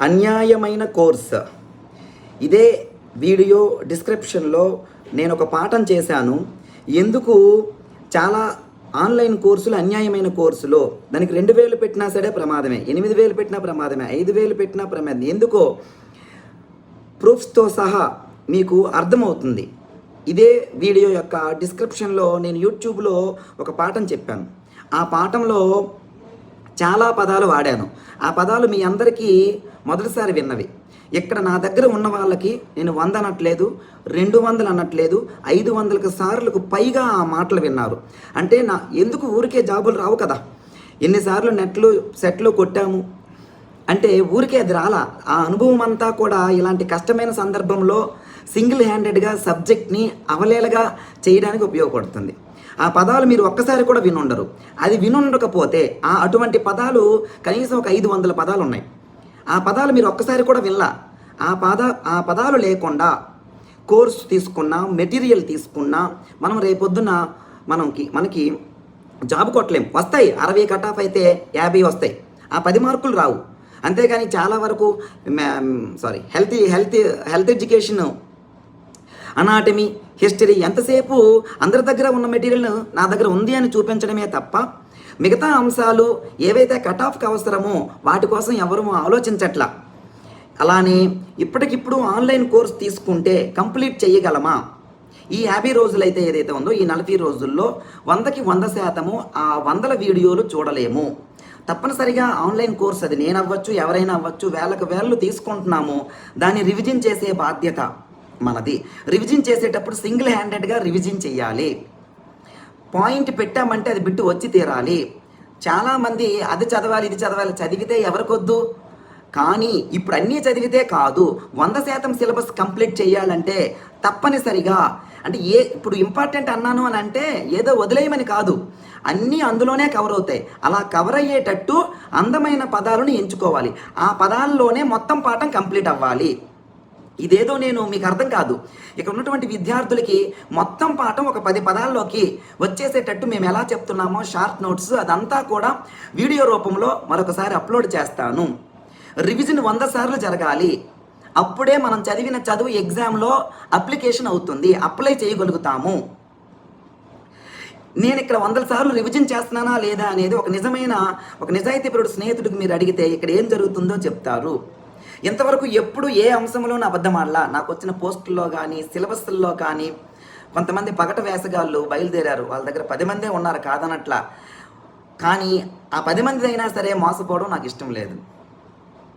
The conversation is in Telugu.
అన్యాయమైన కోర్స్. ఇదే వీడియో డిస్క్రిప్షన్లో నేను ఒక పాఠం చేశాను. ఎందుకు? చాలా ఆన్లైన్ కోర్సులు అన్యాయమైన కోర్సులో. దానికి రెండు వేలు పెట్టినా సరే ప్రమాదమే. ఎనిమిది వేలు పెట్టినా ప్రమాదమే. ఐదు వేలు పెట్టినా ప్రమాదమే. ఎందుకో? ప్రూఫ్స్తో సహా మీకు అర్థమవుతుంది. ఇదే వీడియో యొక్క డిస్క్రిప్షన్లో నేను యూట్యూబ్లో ఒక పాఠం చెప్పాను. ఆ పాఠంలో చాలా పదాలు వాడాను. ఆ పదాలు మీ అందరికీ మొదటిసారి విన్నవి. ఇక్కడ నా దగ్గర ఉన్న వాళ్ళకి నేను వంద అనట్లేదు రెండు వందలు అనట్లేదు ఐదు వందలకు సార్లకు పైగా ఆ మాటలు విన్నారు. అంటే నా ఎందుకు ఊరికే జాబులు రావు కదా? ఎన్నిసార్లు నెట్లు సెట్లు కొట్టాము? అంటే ఊరికే అది రాలా? ఆ అనుభవం అంతా కూడా ఇలాంటి కష్టమైన సందర్భంలో సింగిల్ హ్యాండెడ్గా సబ్జెక్ట్ని అవలేలగా చేయడానికి ఉపయోగపడుతుంది. ఆ పదాలు మీరు ఒక్కసారి కూడా వినుండరు. అది వినుండకపోతే ఆ అటువంటి పదాలు కనీసం ఒక ఐదు వందల పదాలు ఉన్నాయి ఆ పదాలు మీరు ఒక్కసారి కూడా వినలా. ఆ పద ఆ పదాలు లేకుండా కోర్సు తీసుకున్నా మెటీరియల్ తీసుకున్నా మనం రేపొద్దున మనకి మనకి జాబ్ కొట్టలేం. వస్తాయి. అరవై కట్ ఆఫ్ అయితే యాభై వస్తాయి. ఆ పది మార్కులు రావు. అంతేగాని చాలా వరకు sorry health health health education anatomy history ఎంతసేపు అందరి దగ్గర ఉన్న మెటీరియల్ నా దగ్గర ఉంది అని చూపించడమే తప్ప మిగతా అంశాలు ఏవైతే కట్ ఆఫ్కి అవసరమో వాటి కోసం ఎవరు ఆలోచించట్లా. అలానే ఇప్పటికిప్పుడు ఆన్లైన్ కోర్స్ తీసుకుంటే కంప్లీట్ చేయగలమా? ఈ యాభై రోజులైతే ఏదైతే ఉందో ఈ నలభై రోజుల్లో వందకి వంద శాతము ఆ వందల వీడియోలు చూడలేము. తప్పనిసరిగా ఆన్లైన్ కోర్స్ అది నేను అవ్వచ్చు ఎవరైనా అవ్వచ్చు వేలకు వేళ్ళు తీసుకుంటున్నాము. దాన్ని రివిజన్ చేసే బాధ్యత. మనది. రివిజన్ చేసేటప్పుడు సింగిల్ హ్యాండెడ్గా రివిజన్ చేయాలి. పాయింట్ పెట్టామంటే అది బిట్టు వచ్చి తీరాలి. చాలామంది అది చదవాలి ఇది చదవాలి చదివితే ఎవరికొద్దు? కానీ ఇప్పుడు అన్నీ చదివితే కాదు. వంద శాతం సిలబస్ కంప్లీట్ చేయాలంటే తప్పనిసరిగా అంటే ఏ ఇప్పుడు ఇంపార్టెంట్ అన్నాను అని అంటే ఏదో వదిలేయమని కాదు. అన్నీ అందులోనే కవర్ అవుతాయి. అలా కవర్ అయ్యేటట్టు అందమైన పదాలను ఎంచుకోవాలి. ఆ పదాల్లోనే మొత్తం పాఠం కంప్లీట్ అవ్వాలి. ఇదేదో నేను మీకు అర్థం కాదు. ఇక్కడ ఉన్నటువంటి విద్యార్థులకి మొత్తం పాఠం ఒక పది పదాల్లోకి వచ్చేసేటట్టు మేము ఎలా చెప్తున్నామో షార్ట్ నోట్స్ అదంతా కూడా వీడియో రూపంలో మరొకసారి అప్లోడ్ చేస్తాను. రివిజన్ వంద సార్లు జరగాలి. అప్పుడే మనం చదివిన చదువు ఎగ్జామ్లో అప్లికేషన్ అవుతుంది. అప్లై చేయగలుగుతాము. నేను ఇక్కడ వందల సార్లు రివిజన్ చేస్తున్నానా లేదా అనేది ఒక నిజమైన ఒక నిజాయితీపరుడు స్నేహితుడికి మీరు అడిగితే ఇక్కడ ఏం జరుగుతుందో చెప్తారు. ఇంతవరకు ఎప్పుడు ఏ అంశంలోనూ అబద్ధం ఆడలా నాకు వచ్చిన పోస్టుల్లో కానీ సిలబస్ల్లో కానీ కొంతమంది పగట వేసగాళ్ళు బయలుదేరారు. వాళ్ళ దగ్గర పది మందే ఉన్నారు కాదనట్లా. కానీ ఆ పది మంది అయినా సరే మోసపోవడం నాకు ఇష్టం లేదు.